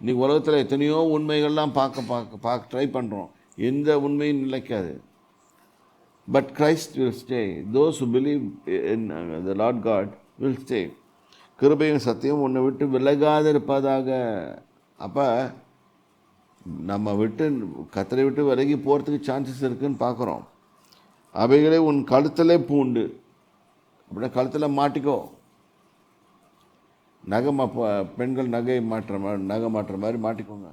இன்றைக்கி உலகத்தில் எத்தனையோ உண்மைகள்லாம் பார்க்க பார்க்க பார்க்க ட்ரை பண்ணுறோம் எந்த உண்மையும் நிலைக்காது. But Christ will stay those who believe in the Lord God will stay கிருபையும் சத்தியம் உன்னை விட்டு விலகாது இருப்பதாக அப்போ நம்ம விட்டு கத்தரை விட்டு விலகி போகிறதுக்கு சான்சஸ் இருக்குதுன்னு பார்க்குறோம். அவைகளே உன் கழுத்திலே பூண்டு. அப்படின்னா கழுத்தில் மாட்டிக்கோ. நகை மா பெண்கள் நகை மாற்ற மாதிரி நகை மாட்டுற மாதிரி மாட்டிக்கோங்க.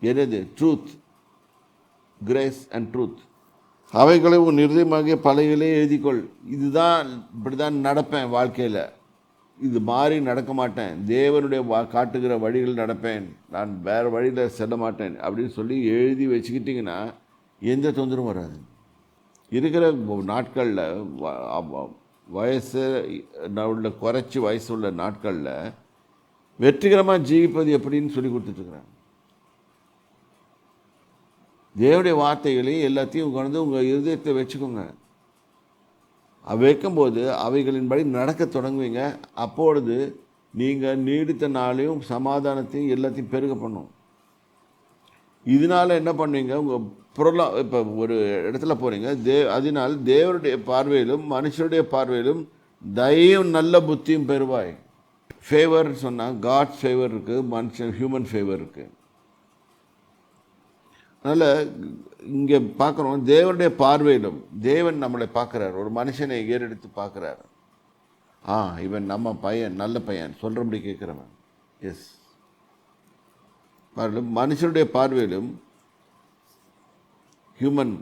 எது ட்ரூத் கிரேஸ் அண்ட் ட்ரூத் அவைகளை உன் இருதயமாகிய பலைகளே எழுதிக்கொள். இதுதான் இப்படி தான் நடப்பேன் வாழ்க்கையில். இது மாறி நடக்க மாட்டேன். தேவனுடைய வா காட்டுகிற வழிகள் நடப்பேன். நான் வேறு வழியில் செல்ல மாட்டேன். அப்படின்னு சொல்லி எழுதி வச்சுக்கிட்டிங்கன்னா எந்த தொந்தரவும் வராது. இருக்கிற நாட்களில் வயசு நான் உள்ள குறைச்சி வயசு உள்ள நாட்களில் வெற்றிகரமாக ஜீவிப்பது எப்படின்னு சொல்லி கொடுத்துட்ருக்குறேன் தேவனுடைய வார்த்தைகளையும் எல்லாத்தையும் கொண்டு உங்கள் இருதயத்தை வச்சுக்கோங்க. அது வைக்கும்போது அவைகளின்படி நடக்க தொடங்குவீங்க. அப்பொழுது நீங்கள் நீடித்த நாளையும் சமாதானத்தையும் எல்லாத்தையும் பெருக பண்ணும். இதனால என்ன பண்ணுவீங்க? உங்கள் பொருளா இப்போ ஒரு இடத்துல போகிறீங்க தே அதனால் தேவருடைய பார்வையிலும் மனுஷருடைய பார்வையிலும் தயவும் நல்ல புத்தியும் பெறுவாய். ஃபேவர் சொன்னால் காட் ஃபேவர் இருக்குது மனுஷன் ஹியூமன் ஃபேவர் இருக்குது அதனால் இங்கே பார்க்குறோம் தேவனுடைய பார்வையிலும் தேவன் நம்மளை பார்க்குறார். ஒரு மனுஷனை ஏறெடுத்து பார்க்குறாரு. ஆ இவன் நம்ம பையன் நல்ல பையன் சொல்கிறபடி கேட்குறவன். எஸ் பாருங்கள் மனுஷனுடைய பார்வையிலும் ஹியூமன்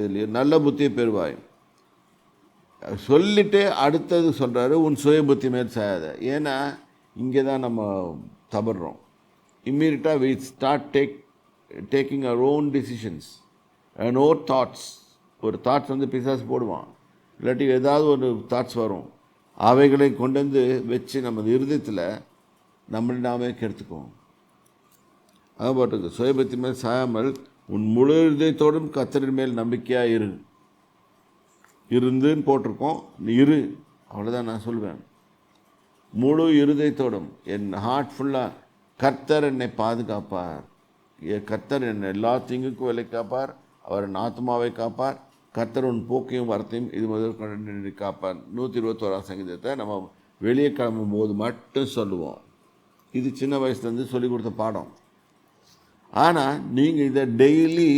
இதுலேயும் நல்ல புத்தியை பெறுவாய். சொல்லிட்டு அடுத்தது சொல்கிறாரு உன் சுய புத்தி மேல் சாயாத. ஏன்னா இங்கே தான் நம்ம தவறுறோம் இம்மீடியட்டாக we start take taking our own decisions and our thoughts ஒரு தாட்ஸ் வந்து பிசாஸ் போடுவான். இல்லாட்டி ஏதாவது ஒரு தாட்ஸ் வரும். அவைகளை கொண்டு வந்து வச்சு நமது இருதயத்தில் நம்மளை நாமே கெடுத்துக்குவோம். அதான் போட்டிருக்கு சுயபத்தி மேல் சாயாமல் உன் முழு இதயத்தோடும் கத்தரின் மேல் நம்பிக்கையாக இரு. இருந்துன்னு போட்டிருக்கோம். நீ இரு. அவ்வளோதான் நான் சொல்வேன். முழு இருதயத்தோடும் என் ஹார்ட் ஃபுல்லாக கர்த்தர் என்னை பாதுகாப்பார். என் கர்த்தர் என்னை எல்லா தீங்குக்கும் விலை காப்பார். அவர் என் ஆத்மாவை காப்பார். கர்த்தர் உன் போக்கையும் வரத்தையும் இது முதல் கொண்டு காப்பார். நூற்றி இருபத்தோராம் சங்கீதத்தை நம்ம வெளியே கிளம்பும் போது மட்டும் சொல்லுவோம். இது சின்ன வயசுலேருந்து சொல்லிக் கொடுத்த பாடம். ஆனால் நீங்கள் இதை டெய்லி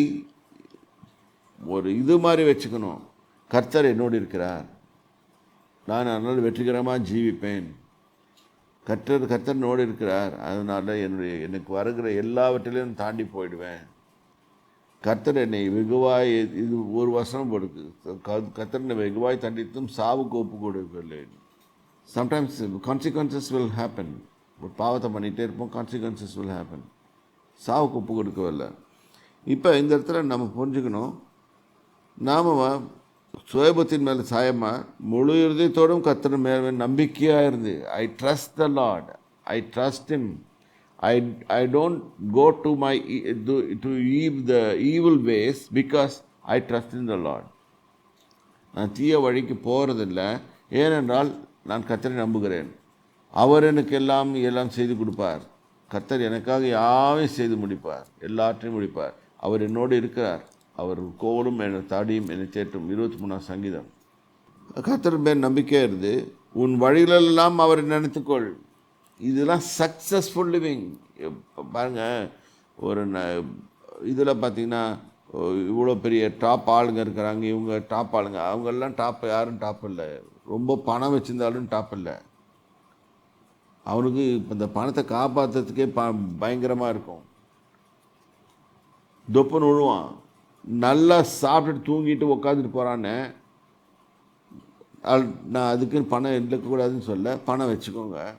ஒரு இது மாதிரி வச்சுக்கணும். கர்த்தர் என்னோடு இருக்கிறார். நான் அதனால் வெற்றிகரமாக ஜீவிப்பேன். கர்த்தர் கர்த்தர் என்னோடு இருக்கிறார். அதனால் என்னுடைய எனக்கு வருகிற எல்லாவற்றிலையும் தாண்டி போயிடுவேன். கர்த்தர் என்னை வெகுவாய் இது ஒரு வசனம் கொடுக்கு கர்த்தர் என்னை வெகுவாய் தண்டித்தும் சாவுக்கு ஒப்பு கொடுக்கவில்லை. சம்டைம்ஸ் கான்சிக்வன்சஸ் வில் ஹேப்பன் ஒரு பாவத்தை பண்ணிகிட்டே இருப்போம் கான்சிக்வன்சஸ் வில் ஹேப்பன் சாவுக்கு ஒப்பு கொடுக்கவில்லை. இப்போ இந்த இடத்துல நம்ம புரிஞ்சுக்கணும். நாம் சுயபத்தின் மேலே சாயமாக முழு இருதயத்தோடும் கத்தர் மேலே நம்பிக்கையாக இருந்து I trust the Lord I trust him I I don't go to my to eve the evil ways because I trust in the Lord நான் தீய வழிக்கு போகிறதில்ல ஏனென்றால் நான் கத்தரை நம்புகிறேன். அவர் எனக்கு எல்லாம் எல்லாம் செய்து கொடுப்பார். கர்த்தர் எனக்காக யாவையும் செய்து முடிப்பார். எல்லாற்றையும் முடிப்பார். அவர் என்னோடு இருக்கிறார். அவர் கோலும் என்னை தாடியும் என்னை தேற்றும். இருபத்தி மூணாம் சங்கீதம். கர்த்தர் மேல் நம்பிக்கை இருந்து உன் வழிகளெல்லாம் அவரை நினைத்துக்கொள். இதெல்லாம் சக்ஸஸ்ஃபுல் லிவிங் பாருங்கள் ஒரு இதில் பார்த்தீங்கன்னா இவ்வளோ பெரிய டாப் ஆளுங்க இருக்கிறாங்க. இவங்க டாப் ஆளுங்க. அவங்கெல்லாம் டாப் யாரும் டாப் இல்லை. ரொம்ப பணம் வச்சுருந்தாலும் டாப் இல்லை. அவனுக்கு இப்போ இந்த பணத்தை காப்பாற்றுறதுக்கே ப பயங்கரமாக இருக்கும். தொப்பன் விழுவான் நல்லா சாப்பிட்டுட்டு தூங்கிட்டு உக்காந்துட்டு போகிறான்னு நான் அதுக்குன்னு பணம் இருக்கக்கூடாதுன்னு சொல்ல பணம் வச்சுக்கோங்க.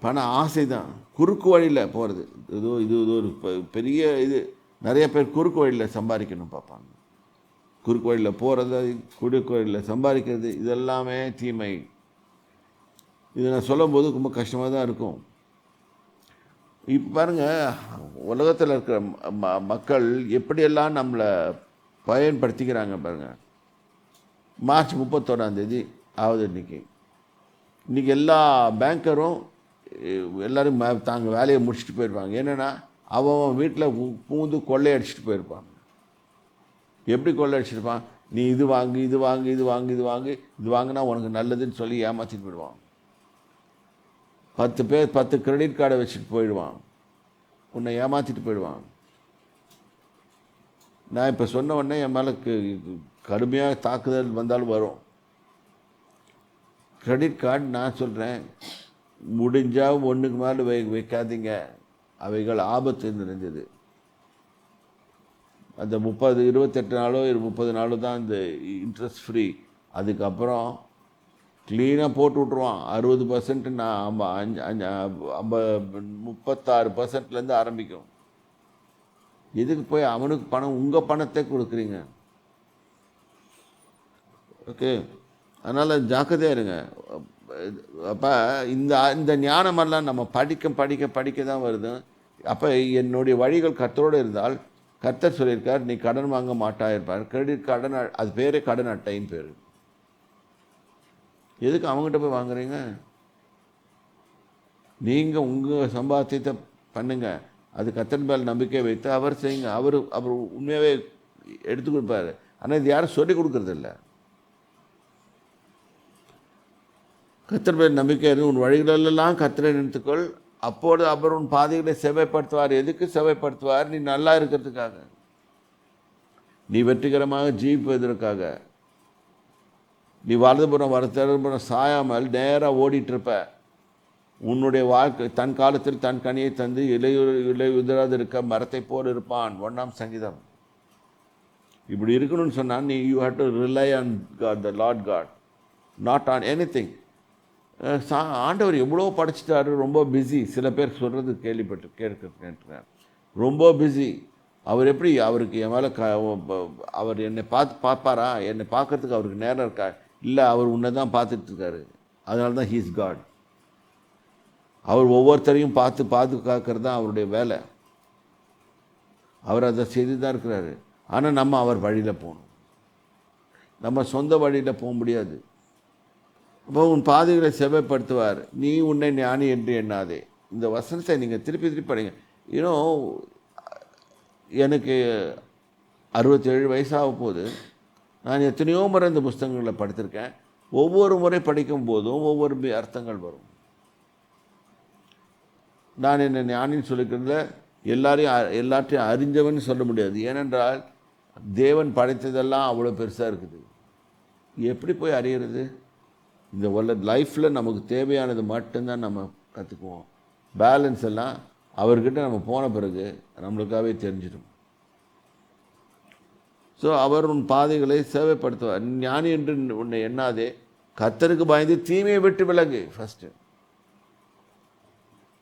பண ஆசை தான் குறுக்கு வழியில் போகிறது ஏதோ இது இது ஒரு பெ- பெரிய இது. நிறைய பேர் குறுக்கு வழியில் சம்பாதிக்கணும் பார்ப்பாங்க. குறுக்கு வழியில் போகிறது குறுக்கு வழியில் சம்பாதிக்கிறது இதெல்லாமே தீமை. இது நான் சொல்லும்போது ரொம்ப கஷ்டமாக தான் இருக்கும். இப்போ பாருங்கள் உலகத்தில் இருக்கிற ம- ம- மக்கள் எப்படியெல்லாம் நம்மளை பயன்படுத்திக்கிறாங்க பாருங்கள் மார்ச் முப்பத்தொன்னாந்தேதி ஆகுது இன்னைக்கு. இன்றைக்கி எல்லா பேங்கரும் எல்லோரும் தாங்க வேலையை முடிச்சுட்டு போயிருப்பாங்க. என்னென்னா அவன் வீட்டில் பூந்து கொள்ளையடிச்சிட்டு போயிருப்பாங்க. எப்படி கொள்ளையடிச்சிருப்பான்? நீ இது வாங்கு இது வாங்கு இது வாங்கு இது வாங்கு இது வாங்கினா உனக்கு நல்லதுன்னு சொல்லி ஏமாற்றிட்டு போயிடுவான். பத்து பேர் பத்து கிரெடிட் கார்டை வச்சுட்டு போயிடுவான். உன்னை ஏமாற்றிட்டு போயிடுவான். நான் இப்போ சொன்ன உடனே என் மேலே கடுமையாக தாக்குதல் வந்தாலும் வரும். கிரெடிட் கார்டு நான் சொல்கிறேன் முடிஞ்சால் ஒன்றுக்கு மேலே வை வைக்காதீங்க. அவைகள் ஆபத்து நிறைஞ்சது அந்த முப்பது இருபத்தெட்டு நாளோ இரு முப்பது நாளோ தான் இந்த இன்ட்ரெஸ்ட் ஃப்ரீ அதுக்கப்புறம் க்ளீனாக போட்டு விட்ருவான் அறுபது பர்சன்ட் நான் ஐம்ப அஞ்சு அஞ்சு ஐம்பது முப்பத்தாறு பர்சன்ட்லேருந்து ஆரம்பிக்கும். எதுக்கு போய் அவனுக்கு பணம் உங்கள் பணத்தை கொடுக்குறீங்க? ஓகே அதனால் ஜாக்கிரதையாக இருங்க. அப்போ இந்த இந்த ஞானமெல்லாம் நம்ம படிக்க படிக்க படிக்க தான் வருது. அப்போ என்னுடைய வழிகள் கர்த்தரோடு இருந்தால் கர்த்தர் சொல்லியிருக்கார் நீ கடன் வாங்க மாட்டாயிருப்பார் கிரெடிட் கடன் அது பேரே கடன் அட்டைன்னு பேர். எதுக்கு அவங்ககிட்ட போய் வாங்குறீங்க? நீங்கள் உங்கள் சம்பாத்தியத்தை பண்ணுங்கள் அது கத்தன் மேல் நம்பிக்கை வைத்து அவர் செய்யுங்க. அவர் அவர் உண்மையாகவே எடுத்து கொடுப்பாரு. ஆனால் இது யாரும் சொல்லிக் கொடுக்கறதில்ல கத்தர் மேல் நம்பிக்கை இருந்து உன் வழிகளெல்லாம் கத்தரை நினைத்துக்கொள். அப்போது அவர் உன் பாதைகளை செவைப்படுத்துவார். எதுக்கு செவைப்படுத்துவார்? நீ நல்லா இருக்கிறதுக்காக. நீ வெற்றிகரமாக ஜீவிப்பதற்காக. நீ வலதுபுறம் வரத்தரப்புறம் சாயாமல் நேராக ஓடிட்டுருப்ப. உன்னுடைய வாழ்க்கை தன் காலத்தில் தன் கனியை தந்து இலையுறு இலை உதிராது இருக்க மரத்தை போல் இருப்பான். ஒன்றாம் சங்கீதம். இப்படி இருக்கணும்னு சொன்னால் நீ you have to rely on God the Lord God not on anything ஆண்டவர் எவ்வளோ படைச்சிட்டாரு ரொம்ப பிஸி சில பேர் சொல்கிறது கேள்விப்பட்டு கேட்க கேட்டுருக்கேன் ரொம்ப பிஸி அவர் எப்படி அவருக்கு என் மேலே க அவர் என்னை பார்த்து பார்ப்பாரா? என்னை பார்க்கறதுக்கு அவருக்கு நேரம் இருக்கா? இல்லை அவர் உன்னை தான் பார்த்துட்டு இருக்காரு அதனால தான் ஹீஸ் காட் அவர் ஒவ்வொருத்தரையும் பார்த்து பாதுகாக்கிறது தான் அவருடைய வேலை. அவர் அதை செய்து தான் இருக்கிறாரு. ஆனால் நம்ம அவர் வழியில் போகணும். நம்ம சொந்த வழியில் போக முடியாது. அப்போ உன் பாதைகளை செவைப்படுத்துவார் நீ உன்னை ஞானி என்று எண்ணாதே. இந்த வசனத்தை நீங்கள் திருப்பி திருப்பி படிங்க. இன்னும் எனக்கு அறுபத்தேழு வயசாக போகுது நான் எத்தனையோ முறை இந்த புஸ்தகங்களை படித்திருக்கேன். ஒவ்வொரு முறை படிக்கும் போதும் ஒவ்வொரு அர்த்தங்கள் வரும். நான் என்ன ஞானின்னு சொல்லிக்கிறதுல எல்லாரையும் அ- எல்லாற்றையும் அறிஞ்சவன் சொல்ல முடியாது. ஏனென்றால் தேவன் படைத்ததெல்லாம் அவ்வளோ பெருசாக இருக்குது. எப்படி போய் அறியிறது? இந்த உள்ள லைஃப்பில் நமக்கு தேவையானது மட்டும்தான் நம்ம கற்றுக்குவோம் பேலன்ஸ் எல்லாம் அவர்கிட்ட நம்ம போன பிறகு நம்மளுக்காகவே தெரிஞ்சிடும். ஸோ அவர் உன் பாதைகளை சேவைப்படுத்துவார். ஞானி என்று உன்னை எண்ணாதே. கத்தருக்கு பயந்து தீமையை விட்டு விலகு ஃபஸ்ட்டு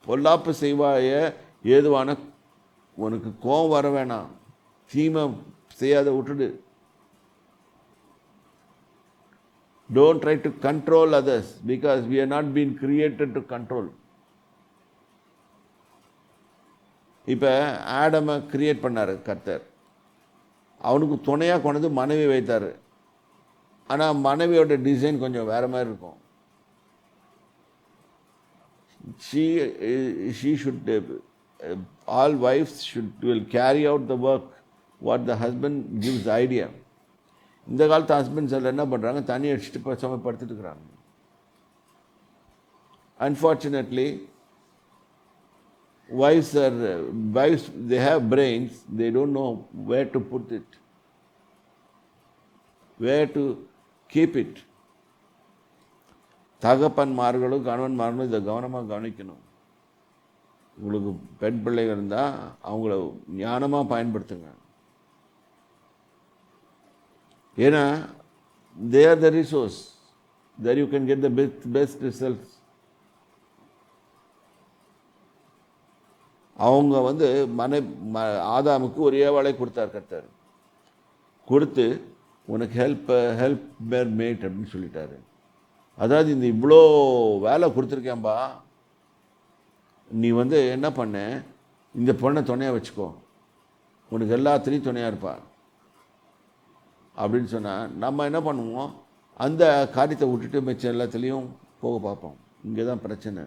பொல்லாப்பு செய்வாய ஏதுவான உனக்கு கோபம் வர வேணாம். தீமை செய்யாத விட்டுடு. Don't try to control others because we are not been created to control இப்போ ஆடமை கிரியேட் பண்ணார் கர்த்தர். அவனுக்கு துணையாக கொண்டது மனைவி வைத்தார். ஆனால் மனைவியோட டிசைன் கொஞ்சம் வேறு மாதிரி இருக்கும். She she should all uh, should will carry out the work what the husband gives idea இந்த காலத்து ஹஸ்பண்ட்ஸ் எல்லாம் என்ன பண்ணுறாங்க தண்ணி அடிச்சுட்டு பேசாமல் படுத்துட்டு இருக்கிறாங்க. Unfortunately wives are uh, wives they have brains they don't know where to put it where to keep it. தகப்பன்மார்களும் கணவன்மார்களும் இதை கவனமாக கவனிக்கணும். உங்களுக்கு பெண் பிள்ளைகள் இருந்தால் அவங்கள ஞானமாக பயன்படுத்துங்க. ஏன்னா they are the resource there you can get the best best results அவங்க வந்து மனை ம ஆதாமுக்கு ஒரு ஏவாளை கொடுத்தார் கர்த்தர். கொடுத்து உனக்கு ஹெல்ப் ஹெல்ப் மேர் மேட் அப்படின்னு சொல்லிட்டாரு. அதாவது இந்த இவ்வளோ வேலை கொடுத்துருக்கேன்பா. நீ வந்து என்ன பண்ண? இந்த பொண்ணை துணையாக வச்சுக்கோ. உனக்கு எல்லாத்துலேயும் துணையாக இருப்பா. அப்படின்னு சொன்னால் நம்ம என்ன பண்ணுவோம்? அந்த காரியத்தை விட்டுட்டு மிச்சம் எல்லாத்துலேயும் போக பார்ப்போம். இங்கே தான் பிரச்சனை.